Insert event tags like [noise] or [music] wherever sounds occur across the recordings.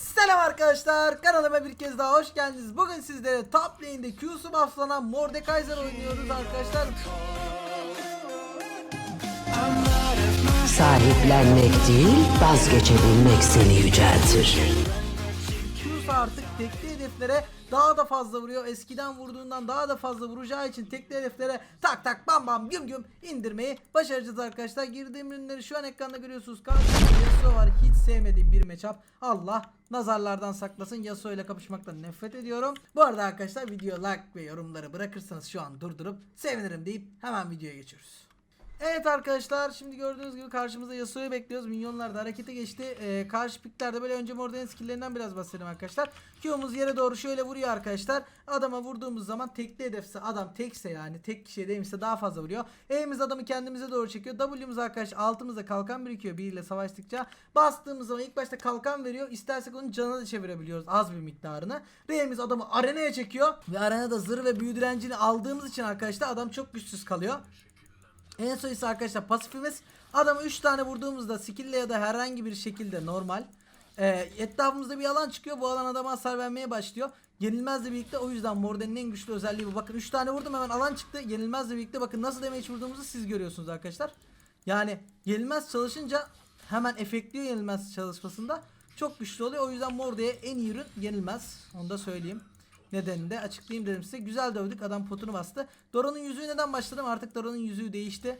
Selam arkadaşlar kanalıma bir kez daha hoş geldiniz. Bugün sizlere top lane'de Q'su bufflanan Mordekaiser oynuyoruz arkadaşlar. Sahiplenmek değil, vazgeçebilmek seni yüceltir. Q'su artık tekli hedeflere daha da fazla vuruyor. Eskiden vurduğundan daha da fazla vuracağı için tekli hedeflere tak tak bam bam güm güm indirmeyi başaracağız arkadaşlar. Girdiğim ürünleri şu an ekranda görüyorsunuz. Karşımda Yasuo var. Hiç sevmediğim bir matchup. Allah nazarlardan saklasın. Yasuo ile kapışmaktan nefret ediyorum. Bu arada arkadaşlar video like ve yorumları bırakırsanız şu an durdurup sevinirim deyip hemen videoya geçiyoruz. Evet arkadaşlar şimdi gördüğünüz gibi karşımızda Yasuo'yu bekliyoruz. Minyonlar da harekete geçti. Ee, karşı piklerde böyle önce Morden'in skill'lerinden biraz bahsedelim arkadaşlar. Q'muz yere doğru şöyle vuruyor arkadaşlar. Adama vurduğumuz zaman tekli hedefse adam tekse yani tek kişiye değmişse daha fazla vuruyor. E'miz adamı kendimize doğru çekiyor. W'muz arkadaş altımızda kalkan birikiyor biriyle savaştıkça. Bastığımız zaman ilk başta kalkan veriyor. İstersek onun canına da çevirebiliyoruz az bir miktarını. R'miz adamı arenaya çekiyor. Ve arenada zırh ve büyü direncini aldığımız için arkadaşlar adam çok güçsüz kalıyor. En son ise arkadaşlar pasifimiz adamı 3 tane vurduğumuzda skill ya da herhangi bir şekilde normal e, etrafımızda bir alan çıkıyor. Bu alan adama hasar vermeye başlıyor. Yenilmezle birlikte o yüzden Morden'in en güçlü özelliği bu. Bakın 3 tane vurdum hemen alan çıktı. Yenilmezle birlikte bakın nasıl damage vurduğumuzu siz görüyorsunuz arkadaşlar. Yani yenilmez çalışınca hemen efektliyor yenilmez çalışmasında. Çok güçlü oluyor. O yüzden Morde'ye en iyi ürün yenilmez. Onu da söyleyeyim. Nedenini de açıklayayım dedim size. Güzel dövdük. Adam potunu bastı. Doran'ın yüzüğü neden başladım? Artık Doran'ın yüzüğü değişti.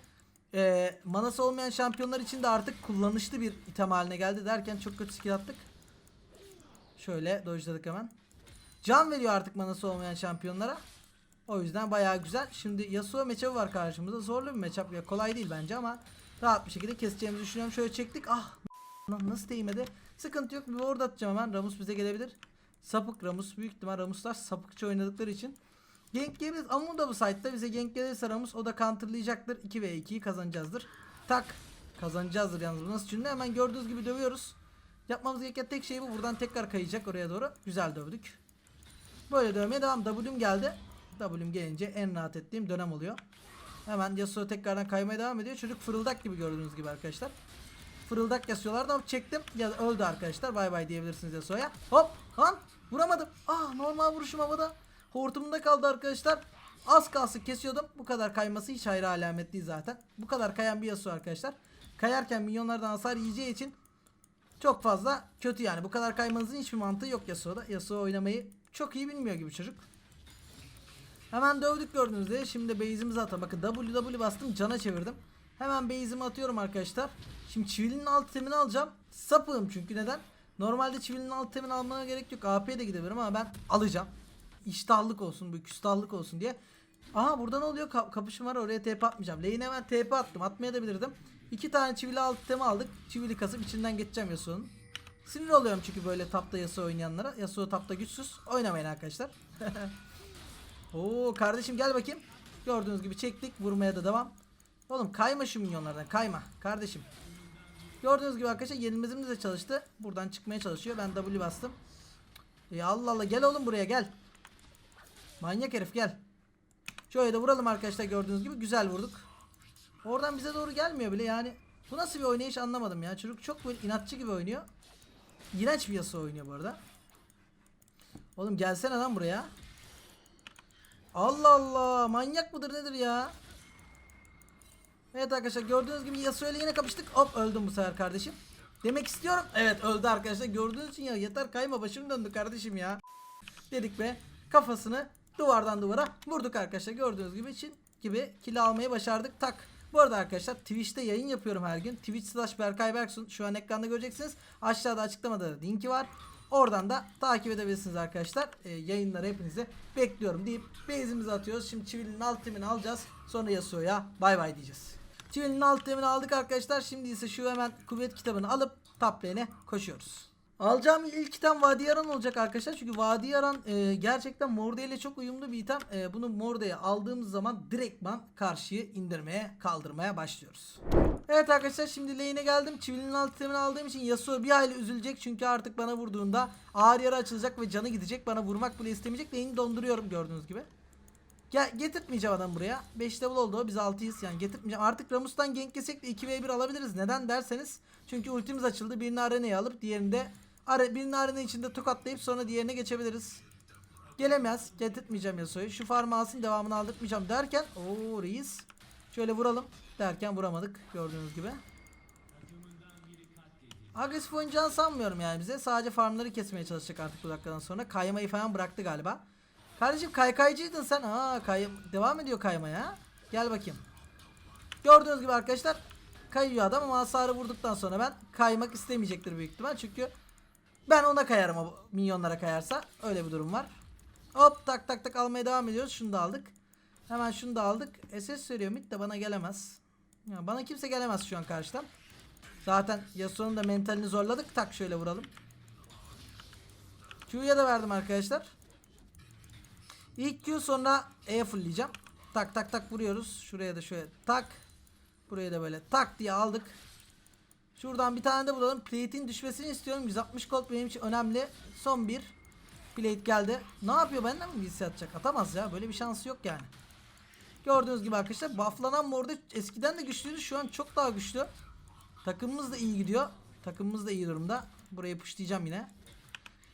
Ee, manası olmayan şampiyonlar için de artık kullanışlı bir item haline geldi derken çok kötü skill attık. Şöyle dojladık hemen. Can veriyor artık manası olmayan şampiyonlara. O yüzden bayağı güzel. Şimdi Yasuo matchup'ı var karşımızda. Zorlu bir matchup. Ya kolay değil bence ama rahat bir şekilde keseceğimizi düşünüyorum. Şöyle çektik. Ah nasıl değmedi? Sıkıntı yok. Bir ward atacağım hemen. Ramus bize gelebilir. Sapık Ramus. Büyük ihtimal Ramuslar sapıkça oynadıkları için. Gank gelebiliriz. Amun da bu site'da. Bize gank gelirse Ramus o da counterlayacaktır. 2 ve 2'yi kazanacağızdır. Tak. Kazanacağızdır yalnız. Bu nasıl cümle? Hemen gördüğünüz gibi dövüyoruz. Yapmamız gereken tek şey bu. Buradan tekrar kayacak oraya doğru. Güzel dövdük. Böyle dövmeye devam. W'm geldi. W'm gelince en rahat ettiğim dönem oluyor. Hemen Yasuo tekrardan kaymaya devam ediyor. Çocuk fırıldak gibi gördüğünüz gibi arkadaşlar. Fırıldak Yasuo'lardan çektim. Ya öldü arkadaşlar. Bay bay diyebilirsiniz Yasuo'ya. Hop lan vuramadım. Ah normal vuruşum havada. Hortumunda kaldı arkadaşlar. Az kalsın kesiyordum. Bu kadar kayması hiç hayra alamet değil zaten. Bu kadar kayan bir Yasuo arkadaşlar. Kayarken milyonlardan hasar yiyeceği için çok fazla kötü yani. Bu kadar kaymanızın hiçbir mantığı yok Yasuo'da. Yasuo oynamayı çok iyi bilmiyor gibi çocuk. Hemen dövdük gördüğünüz gibi. Şimdi base'imizi atalım. Bakın WW bastım cana çevirdim. Hemen base'imi atıyorum arkadaşlar. Şimdi çivilinin alt temini alacağım. Sapığım çünkü neden? Normalde çivilinin alt temini almana gerek yok. AP'ye de gidebilirim ama ben alacağım. İştahlık olsun, bu küstahlık olsun diye. Aha burada ne oluyor? Ka- kapışım var oraya TP atmayacağım. Lane'e hemen TP attım. Atmaya da bilirdim. İki tane çivili alt temi aldık. Çivili kasıp içinden geçeceğim Yasuo'nun. Sinir oluyorum çünkü böyle tapta Yasuo oynayanlara. Yasuo tapta güçsüz. Oynamayın arkadaşlar. [laughs] Oo kardeşim gel bakayım. Gördüğünüz gibi çektik. Vurmaya da devam. Oğlum kayma şu minyonlardan kayma kardeşim. Gördüğünüz gibi arkadaşlar yenilmezimiz de çalıştı. Buradan çıkmaya çalışıyor. Ben W bastım. E Allah Allah gel oğlum buraya gel. Manyak herif gel. Şöyle de vuralım arkadaşlar gördüğünüz gibi güzel vurduk. Oradan bize doğru gelmiyor bile yani. Bu nasıl bir oynayış anlamadım ya. Çocuk çok böyle inatçı gibi oynuyor. İğrenç bir Yasuo oynuyor bu arada. Oğlum gelsene lan buraya. Allah Allah manyak mıdır nedir ya? Evet arkadaşlar gördüğünüz gibi Yasuo ile yine kapıştık. Hop öldüm bu sefer kardeşim. Demek istiyorum. Evet öldü arkadaşlar. Gördüğünüz için ya yeter kayma başım döndü kardeşim ya. Dedik ve kafasını duvardan duvara vurduk arkadaşlar. Gördüğünüz gibi için gibi kill almayı başardık. Tak. Bu arada arkadaşlar Twitch'te yayın yapıyorum her gün. Twitch slash Berkay Berksun. Şu an ekranda göreceksiniz. Aşağıda açıklamada da linki var. Oradan da takip edebilirsiniz arkadaşlar. Ee, yayınları hepinizi bekliyorum deyip base'imizi atıyoruz. Şimdi Çivili'nin alt alacağız. Sonra Yasuo'ya bay bay diyeceğiz. Çivili'nin alt temini aldık arkadaşlar. Şimdi ise şu hemen kuvvet kitabını alıp top koşuyoruz. Alacağım ilk item Vadi Yaran olacak arkadaşlar. Çünkü Vadi Yaran e, gerçekten Morde ile çok uyumlu bir item. E, bunu Morde'ye aldığımız zaman direktman karşıyı indirmeye kaldırmaya başlıyoruz. Evet arkadaşlar şimdi lane'e geldim. Çivilinin alt itemini aldığım için Yasuo bir hayli üzülecek. Çünkü artık bana vurduğunda ağır yara açılacak ve canı gidecek. Bana vurmak bile istemeyecek. Lane'i donduruyorum gördüğünüz gibi. Gel getirtmeyeceğim adam buraya. 5 level oldu o biz 6'yız yani getirtmeyeceğim. Artık Ramus'tan gank yesek de 2v1 alabiliriz. Neden derseniz. Çünkü ultimiz açıldı. Birini arenaya alıp diğerini de Are birini arena içinde tokatlayıp sonra diğerine geçebiliriz. Gelemez. Getirtmeyeceğim Yasuo'yu. Şu farmı alsın devamını aldırtmayacağım derken. Oo reis. Şöyle vuralım. Derken vuramadık. Gördüğünüz gibi. Agresif oynayacağını sanmıyorum yani bize. Sadece farmları kesmeye çalışacak artık bu dakikadan sonra. Kaymayı falan bıraktı galiba. Kardeşim kaykaycıydın sen. Aa kay devam ediyor kaymaya. Gel bakayım. Gördüğünüz gibi arkadaşlar kayıyor adam ama hasarı vurduktan sonra ben kaymak istemeyecektir büyük ihtimal. Çünkü ben ona kayarım o minyonlara kayarsa. Öyle bir durum var. Hop tak tak tak almaya devam ediyoruz. Şunu da aldık. Hemen şunu da aldık. SS veriyor mid de bana gelemez. Ya bana kimse gelemez şu an karşıdan. Zaten Yasuo'nun da mentalini zorladık. Tak şöyle vuralım. Q'ya da verdim arkadaşlar. İlk Q sonra E fullleyeceğim. Tak tak tak vuruyoruz. Şuraya da şöyle tak. Buraya da böyle tak diye aldık. Şuradan bir tane de bulalım. Plate'in düşmesini istiyorum. 160 gold benim için önemli. Son bir. Plate geldi. Ne yapıyor benden mi birisi atacak? Atamaz ya. Böyle bir şansı yok yani. Gördüğünüz gibi arkadaşlar bufflanan morda eskiden de güçlüydü. Şu an çok daha güçlü. Takımımız da iyi gidiyor. Takımımız da iyi durumda. Burayı pushlayacağım yine.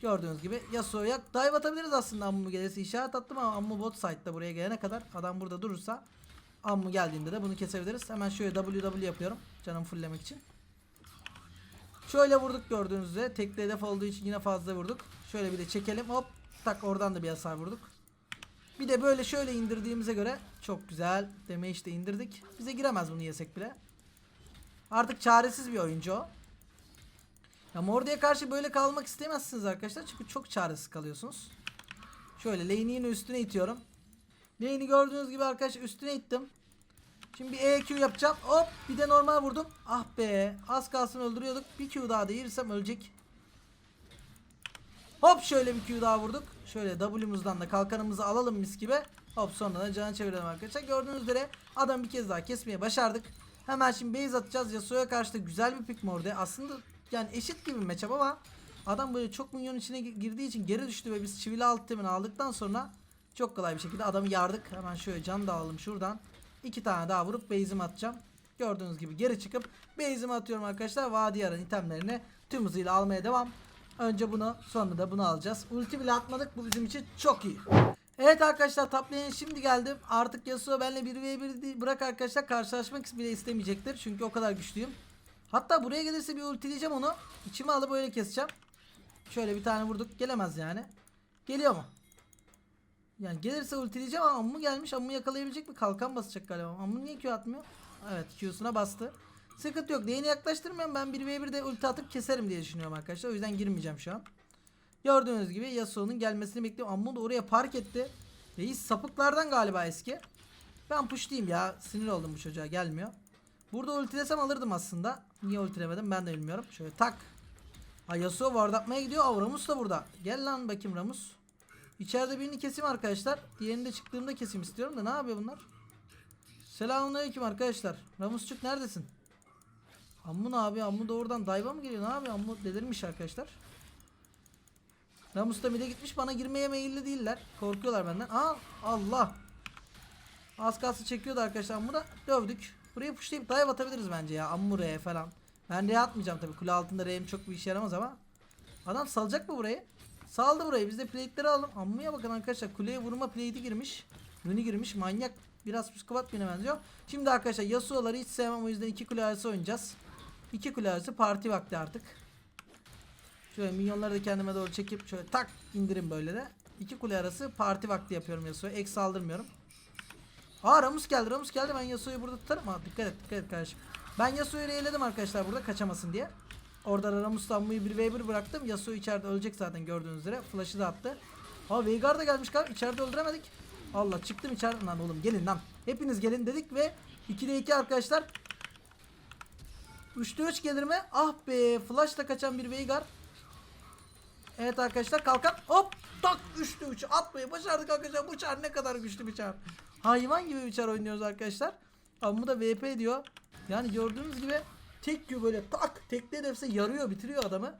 Gördüğünüz gibi Yasuo'ya dive atabiliriz aslında Ammu gelirse işaret attım ama Ammu bot side'da buraya gelene kadar adam burada durursa Ammu geldiğinde de bunu kesebiliriz. Hemen şöyle WW yapıyorum canım fulllemek için. Şöyle vurduk gördüğünüz üzere. Tekli hedef olduğu için yine fazla vurduk. Şöyle bir de çekelim. Hop tak oradan da bir hasar vurduk. Bir de böyle şöyle indirdiğimize göre çok güzel. Damage de indirdik. Bize giremez bunu yesek bile. Artık çaresiz bir oyuncu o. Ya Mordi'ye karşı böyle kalmak istemezsiniz arkadaşlar. Çünkü çok çaresiz kalıyorsunuz. Şöyle lane'i üstüne itiyorum. Lane'i gördüğünüz gibi arkadaşlar üstüne ittim. Şimdi bir EQ yapacağım. Hop bir de normal vurdum. Ah be az kalsın öldürüyorduk. Bir Q daha da yersem ölecek. Hop şöyle bir Q daha vurduk. Şöyle W'muzdan da kalkanımızı alalım mis gibi. Hop sonra da canı çevirelim arkadaşlar. Gördüğünüz üzere adam bir kez daha kesmeye başardık. Hemen şimdi base atacağız. Yasuo'ya karşı da güzel bir pick mordi. Aslında yani eşit gibi bir matchup ama adam böyle çok minyon içine gi- girdiği için geri düştü ve biz çivili alt temini aldıktan sonra çok kolay bir şekilde adamı yardık. Hemen şöyle can da alalım şuradan. İki tane daha vurup base'imi atacağım. Gördüğünüz gibi geri çıkıp base'imi atıyorum arkadaşlar. Vadi yarın itemlerini tüm hızıyla almaya devam. Önce bunu sonra da bunu alacağız. Ulti bile atmadık bu bizim için çok iyi. Evet arkadaşlar top şimdi geldim. Artık Yasuo benimle 1v1 değil. Bırak arkadaşlar karşılaşmak bile istemeyecektir. Çünkü o kadar güçlüyüm. Hatta buraya gelirse bir ultileyeceğim onu. İçime alıp öyle keseceğim. Şöyle bir tane vurduk. Gelemez yani. Geliyor mu? Yani gelirse ultileyeceğim ama Ammu gelmiş. Ammu yakalayabilecek mi? Kalkan basacak galiba. Ammu niye Q atmıyor? Evet Q'suna bastı. Sıkıntı yok. Lane'i yaklaştırmıyorum. Ben 1v1'de ulti atıp keserim diye düşünüyorum arkadaşlar. O yüzden girmeyeceğim şu an. Gördüğünüz gibi Yasuo'nun gelmesini bekliyorum. Ammu da oraya park etti. Reis sapıklardan galiba eski. Ben pushlayayım ya. Sinir oldum bu çocuğa gelmiyor. Burada ultilesem alırdım aslında. Niye ultilemedim ben de bilmiyorum. Şöyle tak. Ha Yasuo ward gidiyor. Aa Ramus da burada. Gel lan bakayım Ramus. İçeride birini keseyim arkadaşlar. Diğerini de çıktığımda keseyim istiyorum da ne yapıyor bunlar? Selamünaleyküm arkadaşlar. Ramusçuk neredesin? Ammun abi Ammun da oradan dayva mı geliyor? Ne yapıyor? Ammun delirmiş arkadaşlar. Ramus da mide gitmiş bana girmeye meyilli değiller. Korkuyorlar benden. Aa Allah. Az kalsın çekiyordu arkadaşlar. Ammun'u da dövdük. Buraya pushlayıp dive atabiliriz bence ya. Ammu R'ye falan. Ben R'ye atmayacağım tabii. Kule altında R'im çok bir işe yaramaz ama. Adam salacak mı burayı? Saldı burayı. Biz de plate'leri alalım. Ammu'ya bakın arkadaşlar. Kuleye vurma plate'i girmiş. Runi girmiş. Manyak. Biraz psikopat birine benziyor. Şimdi arkadaşlar Yasuo'ları hiç sevmem. O yüzden iki kule arası oynayacağız. İki kule arası parti vakti artık. Şöyle minyonları da kendime doğru çekip şöyle tak indirin böyle de. İki kule arası parti vakti yapıyorum Yasuo'ya. Ek saldırmıyorum. Aa Ramus geldi Ramus geldi ben Yasuo'yu burada tutarım. Ha, dikkat et dikkat et kardeşim. Ben Yasuo'yu reyledim arkadaşlar burada kaçamasın diye. Orada Ramus Tammu'yu 1v1 bıraktım. Yasuo içeride ölecek zaten gördüğünüz üzere. Flash'ı da attı. Aa Veigar da gelmiş galiba. İçeride öldüremedik. Allah çıktım içeriden lan oğlum gelin lan. Hepiniz gelin dedik ve 2'de 2 arkadaşlar. 3'te 3 gelir mi? Ah be flash'la kaçan bir Veigar. Evet arkadaşlar kalkan hop tak 3'te 3 atmayı başardık arkadaşlar. Bu çar ne kadar güçlü bir çar. Hayvan gibi bir çar oynuyoruz arkadaşlar. Ama bu da VP diyor. Yani gördüğünüz gibi tek Q böyle tak tekli hedefse yarıyor bitiriyor adamı.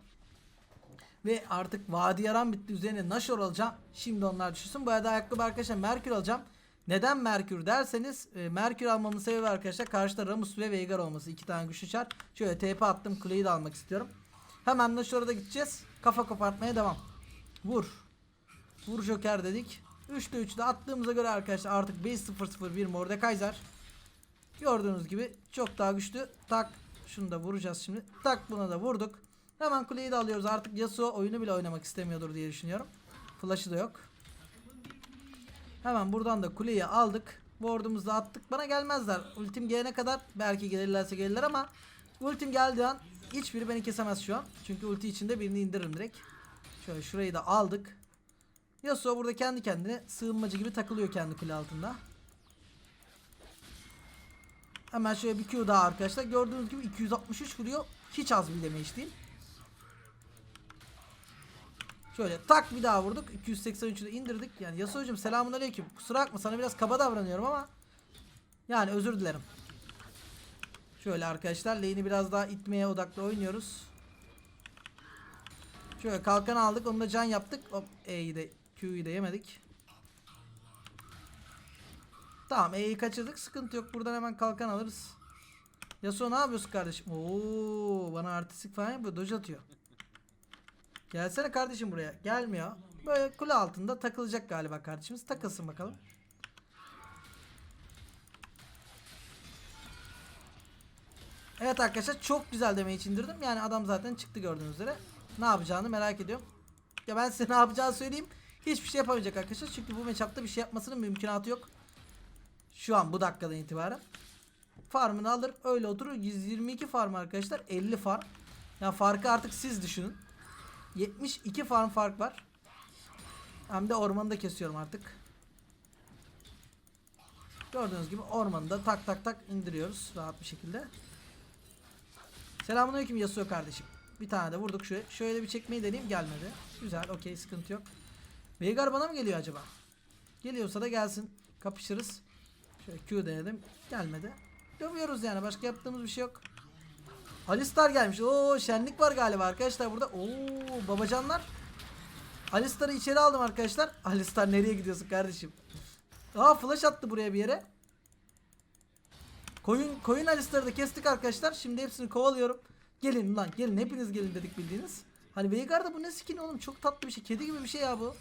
Ve artık vadi yaran bitti üzerine Nashor alacağım. Şimdi onlar düşünsün. Bu arada ayakkabı arkadaşlar Merkür alacağım. Neden Merkür derseniz e, Merkür almamın sebebi arkadaşlar karşıda Ramus ve Veigar olması. iki tane güçlü çar. Şöyle TP attım kuleyi de almak istiyorum. Hemen de şurada gideceğiz. Kafa kopartmaya devam. Vur. Vur Joker dedik. 3'te 3'te attığımıza göre arkadaşlar artık 5-0-0-1 Mordekaiser. Gördüğünüz gibi çok daha güçlü. Tak. Şunu da vuracağız şimdi. Tak buna da vurduk. Hemen kuleyi de alıyoruz. Artık Yasuo oyunu bile oynamak istemiyordur diye düşünüyorum. Flash'ı da yok. Hemen buradan da kuleyi aldık. Ward'umuzu da attık. Bana gelmezler. Ultim gelene kadar belki gelirlerse gelirler ama ultim geldiği an hiçbiri beni kesemez şu an. Çünkü ulti içinde birini indiririm direkt. Şöyle şurayı da aldık. Yasuo burada kendi kendine sığınmacı gibi takılıyor kendi kule altında. Hemen şöyle bir Q daha arkadaşlar. Gördüğünüz gibi 263 vuruyor. Hiç az bir damage değil. Şöyle tak bir daha vurduk. 283'ü de indirdik. Yani Yasuo'cum selamun aleyküm. Kusura bakma sana biraz kaba davranıyorum ama yani özür dilerim. Şöyle arkadaşlar lane'i biraz daha itmeye odaklı oynuyoruz. Şöyle kalkan aldık. Onu da can yaptık. Hop E'yi de Q'yu de yemedik. Tamam E'yi kaçırdık. Sıkıntı yok. Buradan hemen kalkan alırız. Yasuo ne yapıyorsun kardeşim? Oo, bana artistik falan yapıyor. Doj atıyor. Gelsene kardeşim buraya. Gelmiyor. Böyle kule altında takılacak galiba kardeşimiz. Takılsın bakalım. Evet arkadaşlar çok güzel demeyi indirdim. Yani adam zaten çıktı gördüğünüz üzere. Ne yapacağını merak ediyorum. Ya ben size ne yapacağını söyleyeyim. Hiçbir şey yapamayacak arkadaşlar. Çünkü bu matchup'ta bir şey yapmasının mümkünatı yok. Şu an bu dakikadan itibaren. Farmını alır öyle oturur. 122 farm arkadaşlar. 50 farm. Ya farkı artık siz düşünün. 72 farm fark var. Hem de ormanı da kesiyorum artık. Gördüğünüz gibi ormanı da tak tak tak indiriyoruz rahat bir şekilde. Selamünaleyküm Yasuo kardeşim. Bir tane de vurduk şöyle. Şöyle bir çekmeyi deneyeyim gelmedi. Güzel okey sıkıntı yok. Veigar bana mı geliyor acaba? Geliyorsa da gelsin. Kapışırız. Şöyle Q denedim. Gelmedi. Dövüyoruz yani başka yaptığımız bir şey yok. Alistar gelmiş. Oo şenlik var galiba arkadaşlar burada. Oo babacanlar. Alistar'ı içeri aldım arkadaşlar. [laughs] Alistar nereye gidiyorsun kardeşim? Aa flash attı buraya bir yere. Koyun koyun Alistar'ı da kestik arkadaşlar. Şimdi hepsini kovalıyorum. Gelin lan gelin hepiniz gelin dedik bildiğiniz. Hani Veigar'da bu ne skin oğlum çok tatlı bir şey. Kedi gibi bir şey ya bu.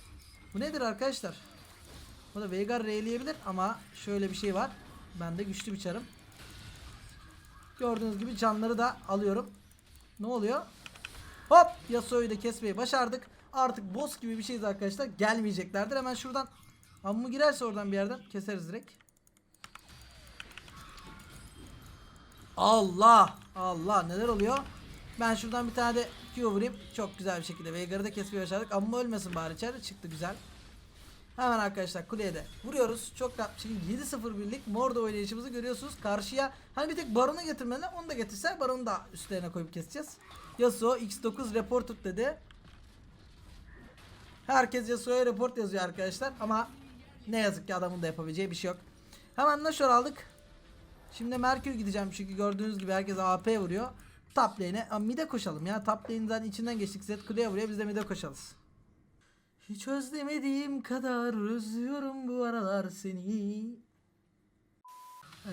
Bu nedir arkadaşlar? Bu da Veigar reyleyebilir ama şöyle bir şey var. Ben de güçlü bir çarım. Gördüğünüz gibi canları da alıyorum. Ne oluyor? Hop! Yasuo'yu da kesmeyi başardık. Artık boss gibi bir şeyiz arkadaşlar. Gelmeyeceklerdir. Hemen şuradan Ammu girerse oradan bir yerden keseriz direkt. Allah! Allah neler oluyor? Ben şuradan bir tane de Q vurayım. Çok güzel bir şekilde Veigar'ı da kesmeyi başardık. Ammu ölmesin bari içeride çıktı güzel. Hemen arkadaşlar kuleye de vuruyoruz. Çok rahat şekilde 7-0 birlik Mordo oynayışımızı görüyorsunuz. Karşıya hani bir tek Baron'u getirmeli. Onu da getirse Baron'u da üstlerine koyup keseceğiz. Yasuo X9 reported dedi. Herkes Yasuo'ya report yazıyor arkadaşlar ama ne yazık ki adamın da yapabileceği bir şey yok. Hemen Nashor aldık. Şimdi Merkür gideceğim çünkü gördüğünüz gibi herkes AP vuruyor. Top lane'e mid'e koşalım ya. Top lane'in zaten içinden geçtik. Zed kuleye vuruyor biz de mid'e koşarız. Hiç özlemediğim kadar özlüyorum bu aralar seni.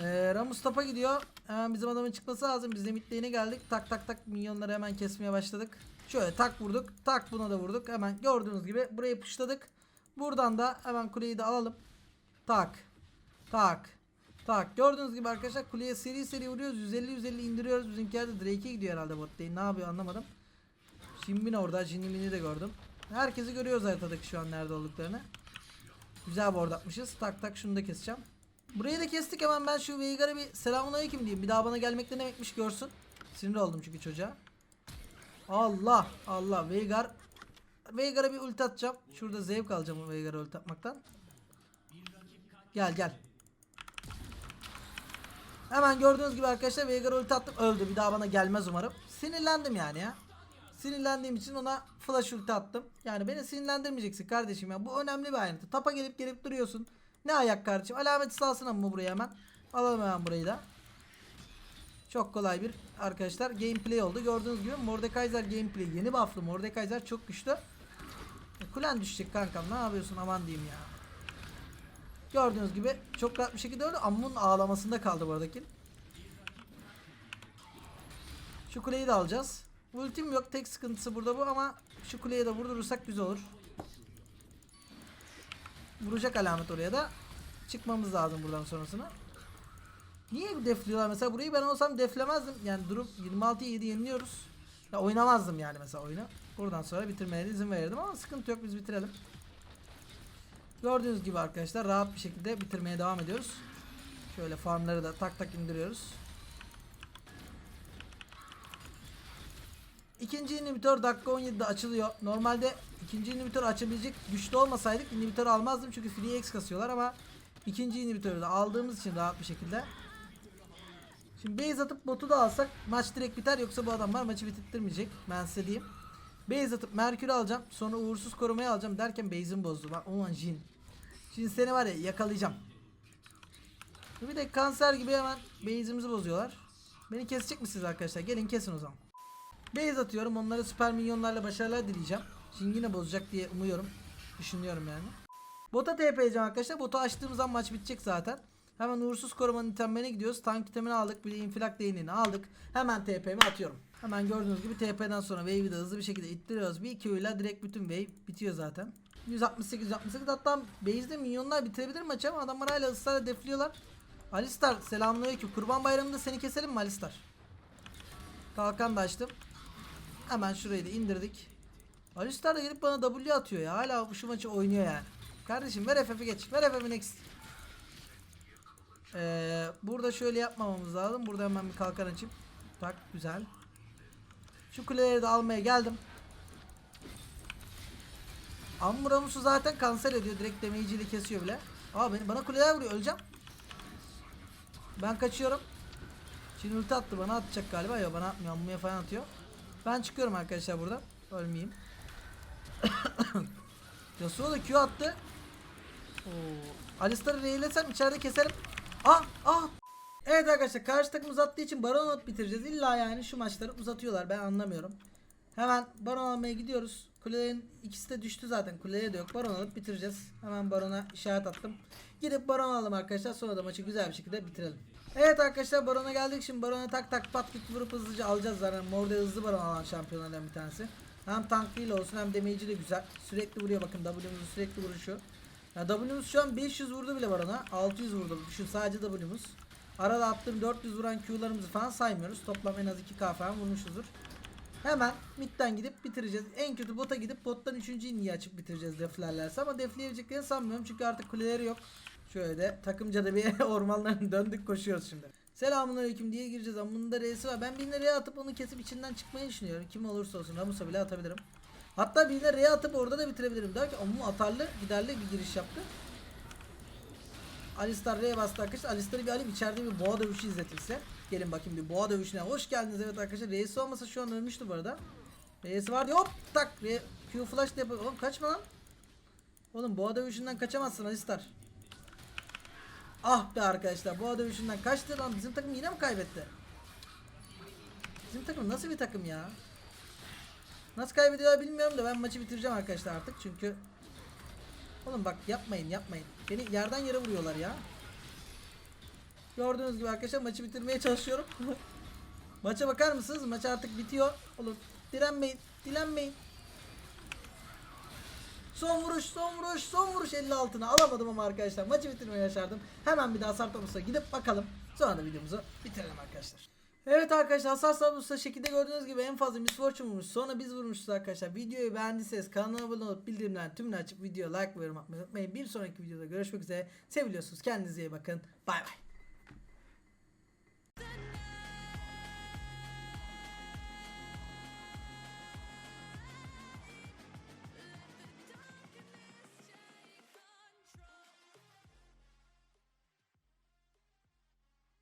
Ee, Ramus tapa gidiyor. Hemen bizim adamın çıkması lazım. Biz de mid lane'e geldik. Tak tak tak minyonları hemen kesmeye başladık. Şöyle tak vurduk. Tak buna da vurduk. Hemen gördüğünüz gibi burayı puşladık. Buradan da hemen kuleyi de alalım. Tak. Tak. Tak. Gördüğünüz gibi arkadaşlar kuleye seri seri vuruyoruz. 150-150 indiriyoruz. Bizimkiler de Drake'e gidiyor herhalde bot lane. Ne yapıyor anlamadım. Shimbin orada. Jinimini de gördüm. Herkesi görüyoruz haritadaki şu an nerede olduklarını. Güzel board atmışız. Tak tak şunu da keseceğim. Burayı da kestik hemen ben şu Veigar'a bir selamun aleyküm diyeyim. Bir daha bana gelmek ne demekmiş görsün. Sinir oldum çünkü çocuğa. Allah Allah Veigar. Veigar'a bir ulti atacağım. Şurada zevk alacağım Veigar'a ulti atmaktan. Gel gel. Hemen gördüğünüz gibi arkadaşlar Veigar'a ulti attım. Öldü. Bir daha bana gelmez umarım. Sinirlendim yani ya. Sinirlendiğim için ona flash ulti attım. Yani beni sinirlendirmeyeceksin kardeşim ya. Bu önemli bir ayrıntı. Tapa gelip gelip duruyorsun. Ne ayak kardeşim? Alamet salsana mı buraya hemen? Alalım hemen burayı da. Çok kolay bir arkadaşlar gameplay oldu. Gördüğünüz gibi Mordekaiser gameplay yeni bufflı Mordekaiser çok güçlü. E, Kulen düşecek kankam ne yapıyorsun aman diyeyim ya. Gördüğünüz gibi çok rahat bir şekilde öldü. Ammun ağlamasında kaldı bu. Şu kuleyi de alacağız. Ultim yok. Tek sıkıntısı burada bu ama şu kuleye de vurdurursak güzel olur. Vuracak alamet oraya da. Çıkmamız lazım buradan sonrasına. Niye defliyorlar mesela burayı ben olsam deflemezdim. Yani durup 26'ya 7 yeniliyoruz. Ya oynamazdım yani mesela oyunu. Buradan sonra bitirmeye izin verirdim ama sıkıntı yok biz bitirelim. Gördüğünüz gibi arkadaşlar rahat bir şekilde bitirmeye devam ediyoruz. Şöyle farmları da tak tak indiriyoruz. İkinci inhibitor dakika 17'de açılıyor. Normalde ikinci inhibitor açabilecek güçlü olmasaydık inhibitörü almazdım çünkü free X kasıyorlar ama ikinci inhibitörü de aldığımız için rahat bir şekilde. Şimdi base atıp botu da alsak maç direkt biter yoksa bu adamlar maçı bitirtmeyecek. Ben size diyeyim. Base atıp Merkür'ü alacağım. Sonra uğursuz korumayı alacağım derken base'im bozdu. Bak ulan Jin. Jin seni var ya yakalayacağım. Bir de kanser gibi hemen base'imizi bozuyorlar. Beni kesecek misiniz arkadaşlar? Gelin kesin o zaman. Base atıyorum. Onlara süper milyonlarla başarılar dileyeceğim. Şimdi yine bozacak diye umuyorum. Düşünüyorum yani. Bota TP edeceğim arkadaşlar. Botu açtığımız zaman maç bitecek zaten. Hemen uğursuz korumanın itemlerine gidiyoruz. Tank itemini aldık. Bir de infilak değneğini aldık. Hemen TP'mi atıyorum. Hemen gördüğünüz gibi TP'den sonra wave'i de hızlı bir şekilde ittiriyoruz. Bir Q ile direkt bütün wave bitiyor zaten. 168 168 hatta base'de milyonlar bitirebilir maçı ama adamlar hala ısrarla defliyorlar. Alistar selamünaleyküm. Kurban bayramında seni keselim mi Alistar? Kalkan da açtım. Hemen şurayı da indirdik. Alistar da gelip bana W atıyor ya. Hala şu maçı oynuyor yani. Kardeşim ver FF'i geç. Ver FF'i next. Ee, burada şöyle yapmamamız lazım. Burada hemen bir kalkan açayım. Tak güzel. Şu kuleleri de almaya geldim. Amuramus'u zaten kanser ediyor. Direkt damage'i ile kesiyor bile. Aa beni, bana kuleler vuruyor. Öleceğim. Ben kaçıyorum. Şimdi ulti attı bana atacak galiba ya bana atmıyor ammaya falan atıyor. Ben çıkıyorum arkadaşlar burada. Ölmeyeyim. [coughs] Yasuo da Q attı. Oo. Alistar'ı reylesem içeride keserim. Ah ah. Evet arkadaşlar karşı takım uzattığı için baron alıp bitireceğiz. İlla yani şu maçları uzatıyorlar ben anlamıyorum. Hemen baron almaya gidiyoruz. Kulelerin ikisi de düştü zaten. Kuleye de yok. Baron alıp bitireceğiz. Hemen barona işaret attım. Gidip baron alalım arkadaşlar. Sonra da maçı güzel bir şekilde bitirelim. Evet arkadaşlar barona geldik. Şimdi barona tak tak pat git vurup hızlıca alacağız zaten. Morde hızlı baron alan şampiyonlardan bir tanesi. Hem tanklıyla olsun hem damage'i de güzel. Sürekli vuruyor bakın W'muzun sürekli vuruşu. Ya W'muz şu an 500 vurdu bile barona. 600 vurdu. Düşün sadece W'muz. Arada attığım 400 vuran Q'larımızı falan saymıyoruz. Toplam en az 2K falan vurmuşuzdur. Hemen midden gidip bitireceğiz. En kötü bota gidip bottan 3. iniyi açıp bitireceğiz deflerlerse. Ama defleyebileceklerini sanmıyorum çünkü artık kuleleri yok. Şöyle de takımca da bir [laughs] ormanların döndük koşuyoruz şimdi. Selamünaleyküm diye gireceğiz ama bunun da R'si var. Ben birine R atıp onu kesip içinden çıkmayı düşünüyorum. Kim olursa olsun Ramus'a bile atabilirim. Hatta birine R atıp orada da bitirebilirim. Der ki amma atarlı giderli bir giriş yaptı. Alistar R'ye bastı arkadaşlar. Alistar'ı bir alayım içeride bir boğa dövüşü izletilse. Gelin bakayım bir boğa dövüşüne. Hoş geldiniz evet arkadaşlar. R'si olmasa şu an ölmüştü bu arada. R'si vardı hop tak. R, Q flash yapıyor. Oğlum kaçma lan. Oğlum boğa dövüşünden kaçamazsın Alistar. Ah be arkadaşlar boğa dövüşünden kaçtı lan. Bizim takım yine mi kaybetti? Bizim takım nasıl bir takım ya? Nasıl kaybediyorlar bilmiyorum da ben maçı bitireceğim arkadaşlar artık çünkü Oğlum bak yapmayın yapmayın. Beni yerden yere vuruyorlar ya. Gördüğünüz gibi arkadaşlar maçı bitirmeye çalışıyorum. [laughs] Maça bakar mısınız? Maç artık bitiyor. Oğlum direnmeyin. Dilenmeyin. Son vuruş, son vuruş, son vuruş 50 altına alamadım ama arkadaşlar maçı bitirmeyi başardım. Hemen bir daha Tabusu'na gidip bakalım. Sonra da videomuzu bitirelim arkadaşlar. Evet arkadaşlar Hasar Tabusu'na şekilde gördüğünüz gibi en fazla Miss Fortune vurmuş. Sonra biz vurmuşuz arkadaşlar. Videoyu beğendiyseniz kanala abone olup bildirimlerini tümünü açıp video like ve yorum atmayı unutmayın. Bir sonraki videoda görüşmek üzere. Seviliyorsunuz. Kendinize iyi bakın. Bay bay.